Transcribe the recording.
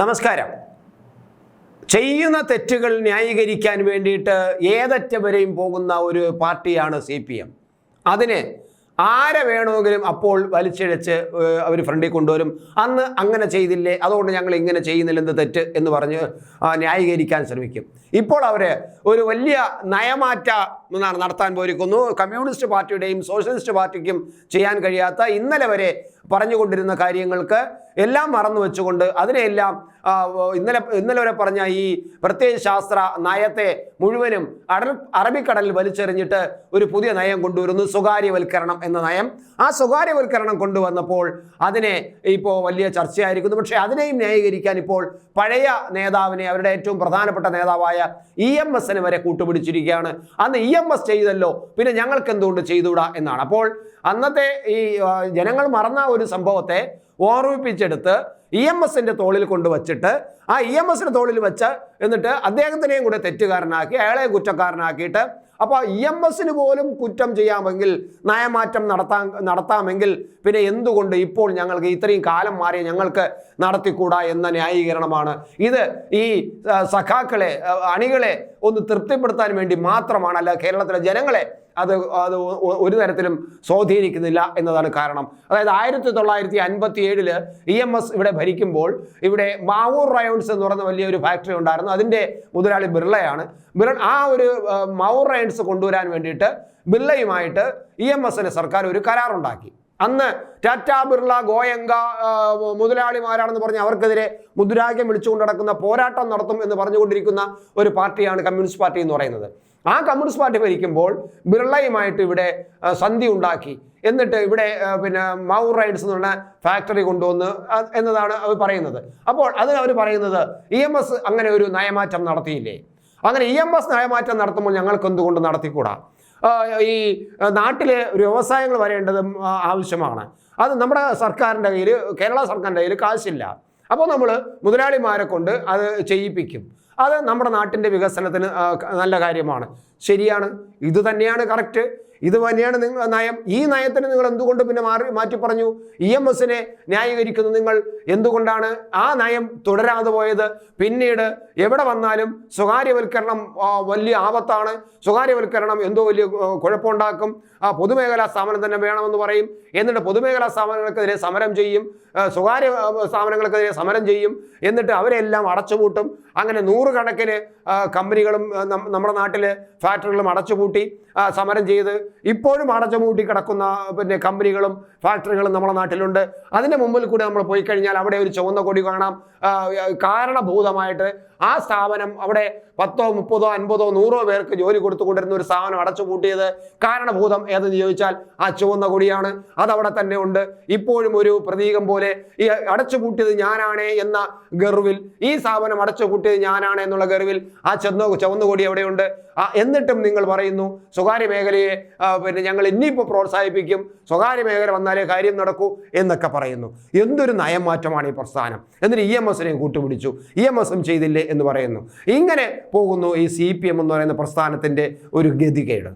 നമസ്കാരം. ചെയ്യുന്ന തെറ്റുകൾ ന്യായീകരിക്കാൻ വേണ്ടിയിട്ട് ഏതറ്റം പോകുന്ന ഒരു പാർട്ടിയാണ് സി പി എം. അതിന് ആരെ വേണമെങ്കിലും അപ്പോൾ വലിച്ചിഴച്ച് അവർ ഫ്രണ്ടിൽ കൊണ്ടുവരും. അന്ന് അങ്ങനെ ചെയ്തില്ലേ അതുകൊണ്ട് ഞങ്ങൾ ഇങ്ങനെ ചെയ്യുന്നില്ല എന്ത് തെറ്റ് എന്ന് പറഞ്ഞ് ന്യായീകരിക്കാൻ ശ്രമിക്കും. ഇപ്പോൾ അവർ ഒരു വലിയ നയമാറ്റ നടത്താൻ പോയിരിക്കുന്നു. കമ്മ്യൂണിസ്റ്റ് പാർട്ടിയുടെയും സോഷ്യലിസ്റ്റ് പാർട്ടിക്കും ചെയ്യാൻ കഴിയാത്ത ഇന്നലെ വരെ പറഞ്ഞുകൊണ്ടിരുന്ന കാര്യങ്ങൾക്ക് എല്ലാം മറന്നു വെച്ചുകൊണ്ട് അതിനെയെല്ലാം ഇന്നലെ ഇന്നലെ വരെ പറഞ്ഞ ഈ പ്രത്യയ ശാസ്ത്ര നയത്തെ മുഴുവനും അടൽ അറബിക്കടലിൽ വലിച്ചെറിഞ്ഞിട്ട് ഒരു പുതിയ നയം കൊണ്ടുവരുന്നു സ്വകാര്യവൽക്കരണം എന്ന നയം. ആ സ്വകാര്യവൽക്കരണം കൊണ്ടുവന്നപ്പോൾ അതിനെ ഇപ്പോൾ വലിയ ചർച്ചയായിരിക്കുന്നു. പക്ഷേ അതിനെയും ന്യായീകരിക്കാൻ ഇപ്പോൾ പഴയ നേതാവിനെ അവരുടെ ഏറ്റവും പ്രധാനപ്പെട്ട നേതാവായ ഇ എം എസിന് വരെ കൂട്ടുപിടിച്ചിരിക്കുകയാണ്. അന്ന് ഇ എം എസ് ചെയ്തല്ലോ. പിന്നെ ഞങ്ങൾക്ക് എന്തുകൊണ്ട് ചെയ്തുകൂടാ എന്നാണ്. അപ്പോൾ അന്നത്തെ ഈ ജനങ്ങൾ മറന്ന ഒരു സംഭവത്തെ ഓർമ്മിപ്പിച്ചെടുത്ത് ഇ എം എസിന്റെ തോളിൽ കൊണ്ടുവച്ചിട്ട് ആ ഇ എം എസിന്റെ തോളിൽ വെച്ച് എന്നിട്ട് അദ്ദേഹത്തിനെയും കൂടെ തെറ്റുകാരനാക്കി അയാളെ കുറ്റക്കാരനാക്കിയിട്ട് അപ്പോൾ ഇ എം എസിന് പോലും കുറ്റം ചെയ്യാമെങ്കിൽ നയമാറ്റം നടത്താൻ നടത്താമെങ്കിൽ പിന്നെ എന്തുകൊണ്ട് ഇപ്പോൾ ഞങ്ങൾക്ക് ഇത്രയും കാലം മാറിയ ഞങ്ങൾക്ക് നടത്തിക്കൂടാ എന്ന ന്യായീകരണമാണ്. ഇത് ഈ സഖാക്കളെ അണികളെ ഒന്ന് തൃപ്തിപ്പെടുത്താൻ വേണ്ടി മാത്രമാണ് അല്ല കേരളത്തിലെ ജനങ്ങളെ അത് അത് ഒരു തരത്തിലും സ്വാധീനിക്കുന്നില്ല എന്നതാണ് കാരണം. അതായത് ആയിരത്തി തൊള്ളായിരത്തി അൻപത്തി ഏഴിൽ ഇ എം എസ് ഇവിടെ ഭരിക്കുമ്പോൾ ഇവിടെ മാവൂർ റയോൺസ് എന്ന് പറയുന്ന വലിയൊരു ഫാക്ടറി ഉണ്ടായിരുന്നു. അതിന്റെ മുതലാളി ബിർളയാണ്. ബിർള ആ ഒരു മാവൂർ റയോൺസ് കൊണ്ടുവരാൻ വേണ്ടിയിട്ട് ബിർളയുമായിട്ട് ഇ എം എസിന് സർക്കാർ ഒരു കരാറുണ്ടാക്കി. അന്ന് ടാറ്റ ബിർള ഗോയങ്ക മുതലാളിമാരാണെന്ന് പറഞ്ഞ് അവർക്കെതിരെ മുദ്രാഗ്യം വിളിച്ചുകൊണ്ട് നടക്കുന്ന പോരാട്ടം നടത്തും എന്ന് പറഞ്ഞുകൊണ്ടിരിക്കുന്ന ഒരു പാർട്ടിയാണ് കമ്മ്യൂണിസ്റ്റ് പാർട്ടി എന്ന് പറയുന്നത്. ആ കമ്മ്യൂണിസ്റ്റ് പാർട്ടി ഭരിക്കുമ്പോൾ ബിർളയുമായിട്ട് ഇവിടെ സന്ധി ഉണ്ടാക്കി. എന്നിട്ട് ഇവിടെ പിന്നെ മൗർ റൈഡ്സ് എന്ന് പറഞ്ഞ ഫാക്ടറി കൊണ്ടുവന്ന് എന്നതാണ് അവർ പറയുന്നത്. അപ്പോൾ അതിന് അവർ പറയുന്നത് ഇ എം എസ് അങ്ങനെ ഒരു നയമാറ്റം നടത്തിയില്ലേ? അങ്ങനെ ഇ എം എസ് നയമാറ്റം നടത്തുമ്പോൾ ഞങ്ങൾക്ക് എന്തുകൊണ്ട് നടത്തിക്കൂടാ? ഈ നാട്ടിലെ വ്യവസായങ്ങൾ വരേണ്ടതും ആവശ്യമാണ്. അത് നമ്മുടെ സർക്കാരിന്റെ കയ്യിൽ കേരള സർക്കാരിന്റെ കയ്യിൽ കാശില്ല. അപ്പോൾ നമ്മൾ മുതലാളിമാരെ കൊണ്ട് അത് ചെയ്യിപ്പിക്കും. അത് നമ്മുടെ നാട്ടിന്റെ വികസനത്തിന് നല്ല കാര്യമാണ്. ശരിയാണ്. ഇത് തന്നെയാണ് കറക്റ്റ് ഇത് തന്നെയാണ് നിങ്ങൾ നയം. ഈ നയത്തിന് നിങ്ങൾ എന്തുകൊണ്ട് പിന്നെ മാറി മാറ്റി പറഞ്ഞു? ഇ എം എസിനെ ന്യായീകരിക്കുന്നു നിങ്ങൾ എന്തുകൊണ്ടാണ് ആ നയം തുടരാതെ പോയത്? പിന്നീട് എവിടെ വന്നാലും സ്വകാര്യവൽക്കരണം വലിയ ആപത്താണ്. സ്വകാര്യവൽക്കരണം എന്തോ വലിയ കുഴപ്പമുണ്ടാക്കും. ആ പൊതുമേഖലാ സ്ഥാപനം തന്നെ വേണമെന്ന് പറയും. എന്നിട്ട് പൊതുമേഖലാ സ്ഥാപനങ്ങൾക്കെതിരെ സമരം ചെയ്യും. സ്വകാര്യ സ്ഥാപനങ്ങൾക്കെതിരെ സമരം ചെയ്യും. എന്നിട്ട് അവരെല്ലാം അടച്ചുപൂട്ടും. അങ്ങനെ നൂറുകണക്കിന് കമ്പനികളും നമ്മുടെ നാട്ടിലെ ഫാക്ടറികളും അടച്ചുപൂട്ടി സമരം ചെയ്ത് ഇപ്പോഴും അടച്ചുമൂട്ടി കിടക്കുന്ന പിന്നെ കമ്പനികളും ഫാക്ടറികളും നമ്മുടെ നാട്ടിലുണ്ട്. അതിന്റെ മുമ്പിൽ കൂടി നമ്മൾ പോയി കഴിഞ്ഞാൽ അവിടെ ഒരു ചുവന്ന കൊടി കാണാം. കാരണഭൂതമായിട്ട് ആ സ്ഥാപനം അവിടെ പത്തോ മുപ്പതോ അൻപതോ നൂറോ പേർക്ക് ജോലി കൊടുത്തുകൊണ്ടിരുന്ന ഒരു സ്ഥാപനം അടച്ചുപൂട്ടിയത് കാരണഭൂതം ഏതെന്ന് ചോദിച്ചാൽ ആ ചുവന്ന കൊടിയാണ്. അതവിടെ തന്നെ ഉണ്ട്. ഇപ്പോഴും ഒരു പ്രതീകം പോലെ ഈ അടച്ചുപൂട്ടിയത് ഞാനാണേ എന്ന ഗർവിൽ ഈ സ്ഥാപനം അടച്ചുപൂട്ടിയത് ഞാനാണ് എന്നുള്ള ഗർവിൽ ആ ചെന്ന ചുവന്ന കൊടി ആ എന്നിട്ടും നിങ്ങൾ പറയുന്നു സ്വകാര്യ മേഖലയെ പിന്നെ ഞങ്ങൾ ഇനിയിപ്പോൾ പ്രോത്സാഹിപ്പിക്കും സ്വകാര്യ മേഖല വന്നാലേ കാര്യം നടക്കൂ എന്നൊക്കെ പറയുന്നു. എന്തൊരു നയം മാറ്റമാണ് ഈ പ്രസ്ഥാനം. എന്നിട്ട് ഇ എം എസിനെയും കൂട്ടുപിടിച്ചു. ഇ എം എസും ചെയ്തില്ലേ എന്ന് പറയുന്നു. ഇങ്ങനെ പോകുന്നു ഈ സി പി എം എന്ന് പറയുന്ന പ്രസ്ഥാനത്തിന്റെ ഒരു ഗതികേട്.